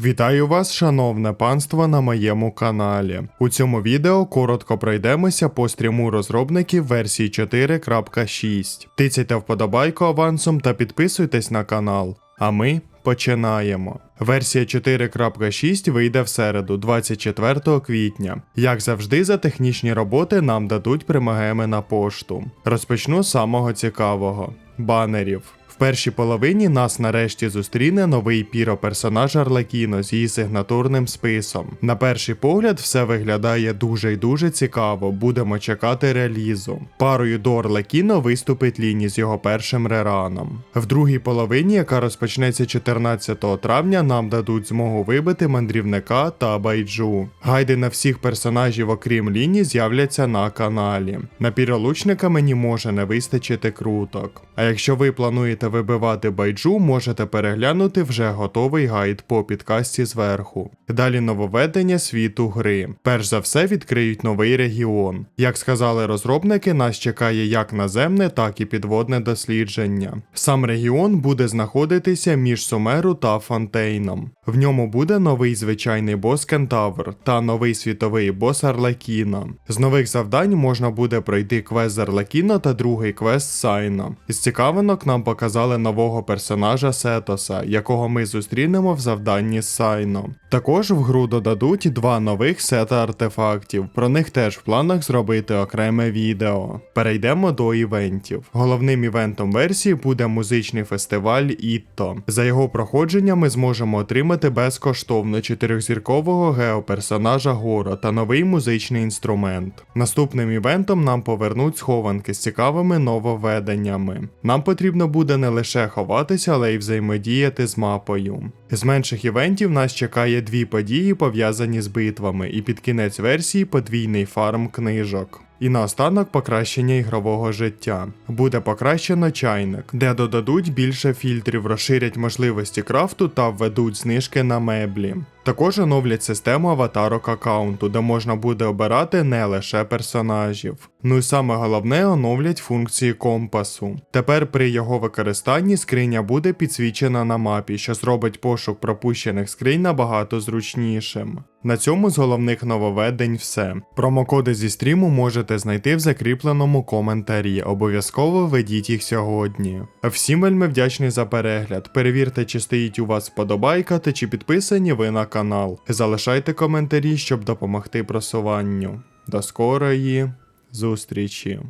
Вітаю вас, шановне панство, на моєму каналі. У цьому відео коротко пройдемося по стріму розробників версії 4.6. Тицяйте вподобайку авансом та підписуйтесь на канал. А ми починаємо. Версія 4.6 вийде в середу, 24 квітня. Як завжди, за технічні роботи нам дадуть примагеми на пошту. Розпочну з самого цікавого банерів. Першій половині нас нарешті зустріне новий піро-персонаж Арлекіно з її сигнатурним списом. На перший погляд, все виглядає дуже й дуже цікаво. Будемо чекати релізу. Парою до Арлекіно виступить Ліні з його першим рераном. В другій половині, яка розпочнеться 14 травня, нам дадуть змогу вибити мандрівника та байджу. Гайди на всіх персонажів, окрім Ліні, з'являться на каналі. На піролучника мені може не вистачити круток. А якщо ви плануєте вибивати байджу, можете переглянути вже готовий гайд по підкасті зверху. Далі нововведення світу гри. Перш за все відкриють новий регіон. Як сказали розробники, нас чекає як наземне, так і підводне дослідження. Сам регіон буде знаходитися між Сумеру та Фонтейном. В ньому буде новий звичайний бос Кентавр та новий світовий бос Арлекіна. З нових завдань можна буде пройти квест з та другий квест Сайна. З цікавинок нам показали нового персонажа Сетоса, якого ми зустрінемо в завданні з Сайном. Також в гру додадуть два нових сета артефактів. Про них теж в планах зробити окреме відео. Перейдемо до івентів. Головним івентом версії буде музичний фестиваль Ітто. За його проходження ми зможемо отримати безкоштовно чотирьохзіркового геоперсонажа Горо та новий музичний інструмент. Наступним івентом нам повернуть схованки з цікавими нововведеннями. Нам потрібно буде не лише ховатися, але й взаємодіяти з мапою. З менших івентів нас чекає дві події, пов'язані з битвами, і під кінець версії подвійний фарм книжок. І наостанок покращення ігрового життя. Буде покращено чайник, де додадуть більше фільтрів, розширять можливості крафту та введуть знижки на меблі. Також оновлять систему аватарок аккаунту, де можна буде обирати не лише персонажів. Ну і саме головне оновлять функції компасу. Тепер при його використанні скриня буде підсвічена на мапі, що зробить пошук пропущених скринь набагато зручнішим. На цьому з головних нововведень все. Промокоди зі стріму можете знайти в закріпленому коментарі. Обов'язково введіть їх сьогодні. Всім вельми вдячний за перегляд. Перевірте, чи стоїть у вас вподобайка та чи підписані ви на канал. Залишайте коментарі, щоб допомогти просуванню. До скорої зустрічі!